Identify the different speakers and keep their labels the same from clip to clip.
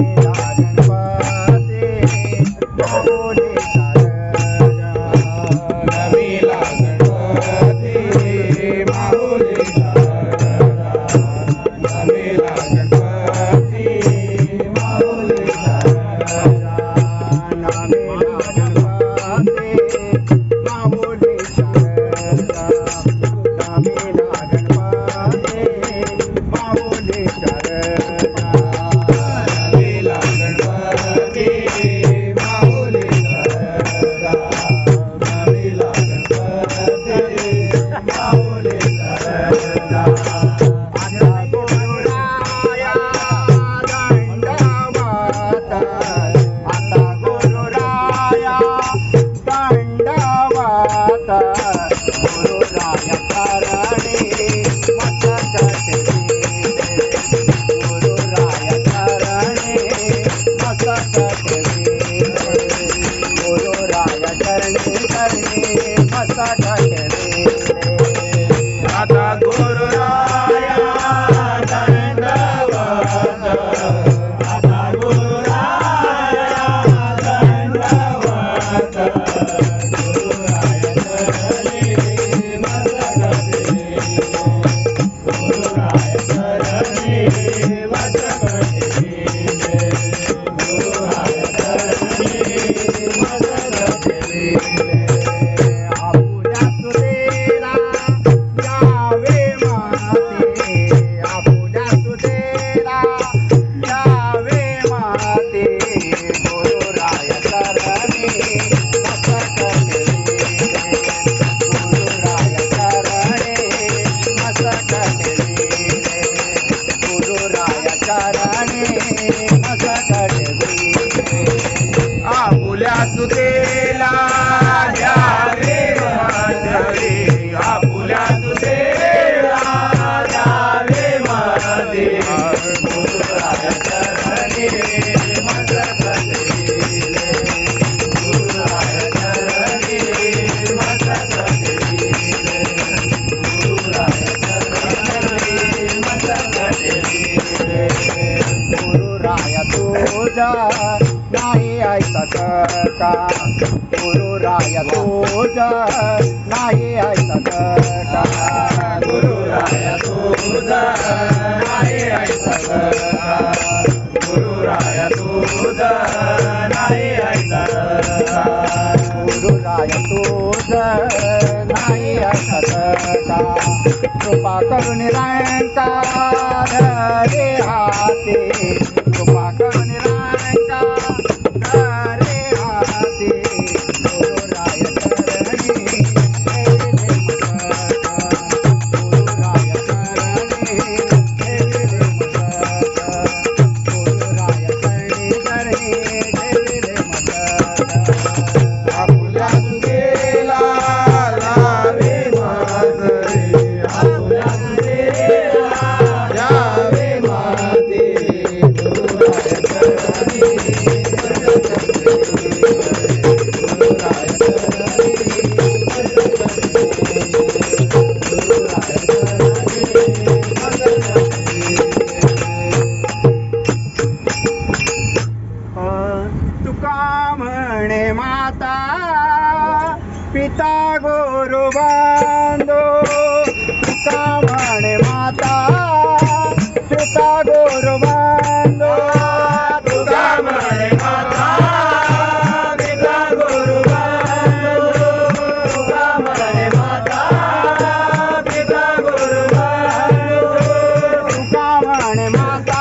Speaker 1: रे ಕಾರಣ ಮಗ
Speaker 2: ಕಡೆ तुझा नाही ऐकत का? गुरु राया तुझा नाही ऐकत का?
Speaker 1: गुरु राया तुझा नाही ऐकत गुरुराया तुझा नाही ऐकत
Speaker 2: गुरुराया तुझा नाही ऐकत का? कृपा करून रंकार रे हाते. कृपा करून पिता गोरु बांधो तुका म्हणे माता पिता गोरु बांधो.
Speaker 1: तुका म्हणे माता पिता गुरु बांधो. तुका म्हणे माता पिता गुरु बांधो.
Speaker 2: तुका म्हणे माता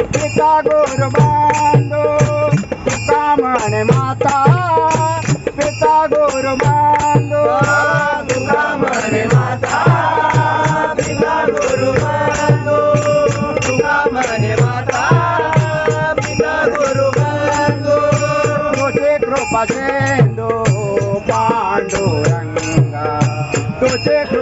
Speaker 2: पिता गोरु बांधो. तुका म्हणे माता तुझे कृपा सेंदो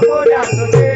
Speaker 2: 不想出去